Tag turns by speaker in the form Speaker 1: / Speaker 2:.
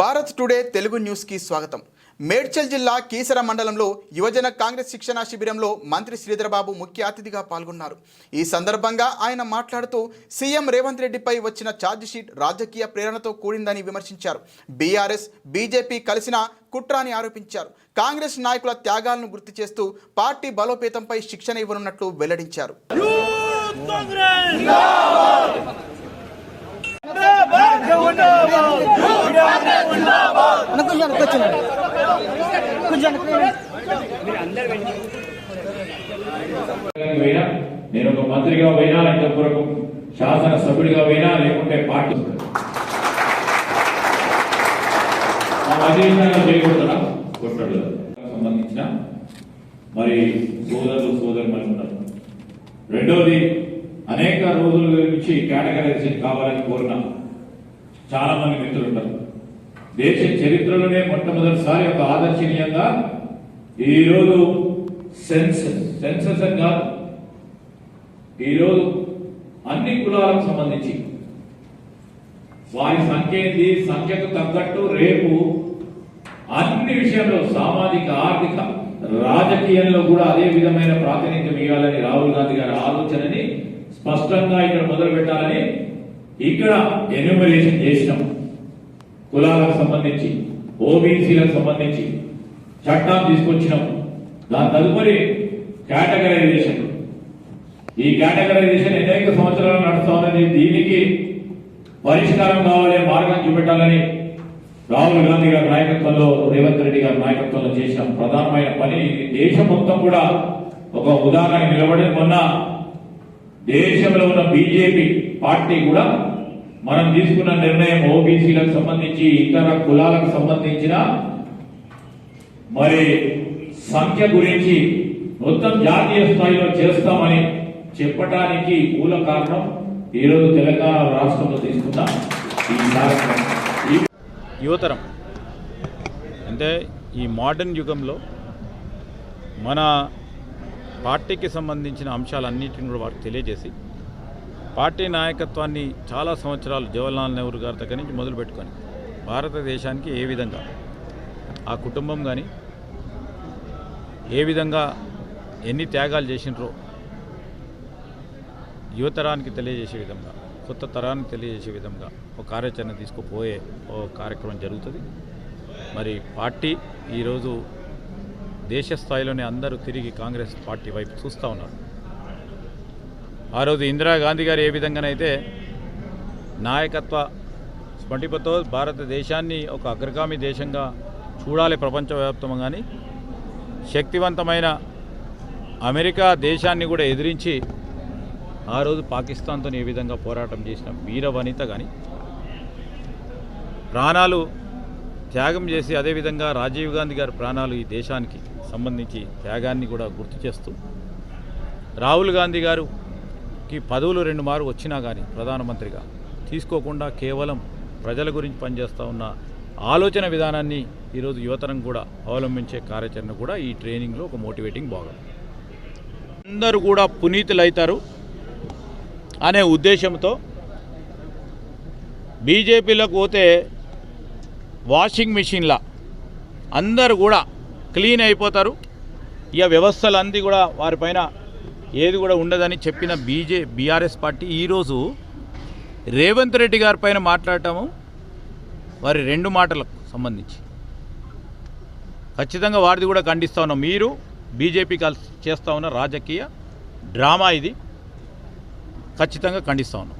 Speaker 1: Bharat today Telugu న్యూస్కి స్వాగతం. మేడ్చల్ జిల్లా కీసర మండలంలో యువజన కాంగ్రెస్ శిక్షణా శిబిరంలో మంత్రి శ్రీధరబాబు ముఖ్య అతిథిగా పాల్గొన్నారు. ఈ సందర్భంగా ఆయన మాట్లాడుతూ సీఎం రేవంత్ రెడ్డిపై వచ్చిన ఛార్జిషీట్ రాజకీయ ప్రేరణతో కూడిందని విమర్శించారు. బీఆర్ఎస్ బీజేపీ కలిసిన కుట్రాని ఆరోపించారు. కాంగ్రెస్ నాయకుల త్యాగాలను గుర్తు చేస్తూ పార్టీ బలోపేతంపై శిక్షణ ఇవ్వనున్నట్లు వెల్లడించారు.
Speaker 2: అన్న కొంచెం కొంచెం
Speaker 3: నేను ఒక మంత్రిగా పోయినా ఇంతవరకు శాసన సభ్యుడిగా పోయినా లేకుంటే పార్టీ ఆ చేయకూడదా? కొట్టడు. సంబంధించిన మరి సోదరులు సోదరులు ఉన్నారు. రెండోది అనేక రోజుల గురించి కేటగరైజేషన్ కావాలని కోరిన చాలా మంది మిత్రులు ఉంటారు దేశ చరిత్రలోనే మొట్టమొదటిసారి ఒక ఆదర్శనీయంగా ఈరోజు సెన్సస్ సెన్సస్ అని కాదు. ఈరోజు అన్ని కులాలకు సంబంధించి. వారి సంఖ్య ఏంటి సంఖ్యకు తగ్గట్టు రేపు అన్ని విషయంలో సామాజిక ఆర్థిక రాజకీయంలో కూడా అదే విధమైన ప్రాతినిధ్యం ఇవ్వాలని రాహుల్ గాంధీ గారి ఆలోచనని స్పష్టంగా ఇక్కడ మొదలు పెట్టాలని ఇక్కడ ఎన్యూమరేషన్ చేసినాం. కులాలకు సంబంధించి ఓబీసీలకు సంబంధించి చట్టం తీసుకొచ్చినాం దాని తదుపరి కేటగరైజేషన్. ఈ కేటగరైజేషన్ అనేక సంవత్సరాలు నడుస్తా దీనికి పరిష్కారం కావాలనే మార్గం చూపెట్టాలని రాహుల్ గాంధీ గారి నాయకత్వంలో రేవంత్ రెడ్డి గారి నాయకత్వంలో చేసిన ప్రధానమైన పని దేశం మొత్తం కూడా ఒక ఉదాహరణ నిలబడి మొన్న దేశంలో ఉన్న బీజేపీ పార్టీ కూడా మనం తీసుకున్న నిర్ణయం ఓబీసీలకు సంబంధించి ఇతర కులాలకు సంబంధించిన మరి సంఖ్య గురించి మొత్తం జాతీయ స్థాయిలో చేస్తామని చెప్పడానికి మూల కారణం ఈరోజు తెలంగాణ రాష్ట్రంలో తీసుకున్న ఈ కార్యక్రమం.
Speaker 4: యువతరం అంటే ఈ మోడర్న్ యుగంలో మన పార్టీకి సంబంధించిన అంశాలన్నింటిని కూడా వారికి తెలియజేసి పార్టీ నాయకత్వాన్ని చాలా సంవత్సరాలు జవహర్లాల్ నెహ్రూ గారి దగ్గర నుంచి మొదలుపెట్టుకొని భారతదేశానికి ఏ విధంగా ఆ కుటుంబం కానీ ఏ విధంగా ఎన్ని త్యాగాలు చేసినరో యువతరానికి తెలియజేసే విధంగా కొత్త తరానికి తెలియజేసే విధంగా ఒక కార్యాచరణ తీసుకుపోయే ఓ కార్యక్రమం జరుగుతుంది. మరి పార్టీ ఈరోజు దేశ స్థాయిలోనే అందరూ తిరిగి కాంగ్రెస్ పార్టీ వైపు చూస్తూ ఉన్నారు. ఆ రోజు ఇందిరాగాంధీ గారు ఏ విధంగానైతే నాయకత్వ స్ఫటికతో భారతదేశాన్ని ఒక అగ్రగామి దేశంగా చూడాలి ప్రపంచవ్యాప్తం కానీ శక్తివంతమైన అమెరికా దేశాన్ని కూడా ఎదిరించి ఆ రోజు పాకిస్తాన్తో ఏ విధంగా పోరాటం చేసిన వీర వనిత కానీ ప్రాణాలు త్యాగం చేసి అదేవిధంగా రాజీవ్ గాంధీ గారి ప్రాణాలు ఈ దేశానికి సంబంధించి త్యాగాన్ని కూడా గుర్తు చేస్తూ రాహుల్ గాంధీ గారు గారుకి పదవులు రెండు మారు వచ్చినా కానీ ప్రధానమంత్రిగా తీసుకోకుండా కేవలం ప్రజల గురించి పనిచేస్తూ ఉన్న ఆలోచన విధానాన్ని ఈరోజు యువతరం కూడా అవలంబించే కార్యాచరణ కూడా ఈ ట్రైనింగ్లో ఒక మోటివేటింగ్ భాగం. అందరూ కూడా పునీతులైతారు అనే ఉద్దేశంతో బీజేపీలోకి పోతే వాషింగ్ మిషన్లా అందరూ కూడా క్లీన్ అయిపోతారు. ఇక వ్యవస్థలు అన్నీ కూడా వారిపైన ఏది కూడా ఉండదని చెప్పిన బీజే బీఆర్ఎస్ పార్టీ ఈరోజు రేవంత్ రెడ్డి గారి పైన మాట్లాడటము వారి రెండు మాటలకు సంబంధించి. ఖచ్చితంగా వారిది కూడా ఖండిస్తూ ఉన్నాం. మీరు బీజేపీ కలిసి చేస్తూ ఉన్న రాజకీయ డ్రామా ఇది. ఖచ్చితంగా ఖండిస్తూ ఉన్నాం.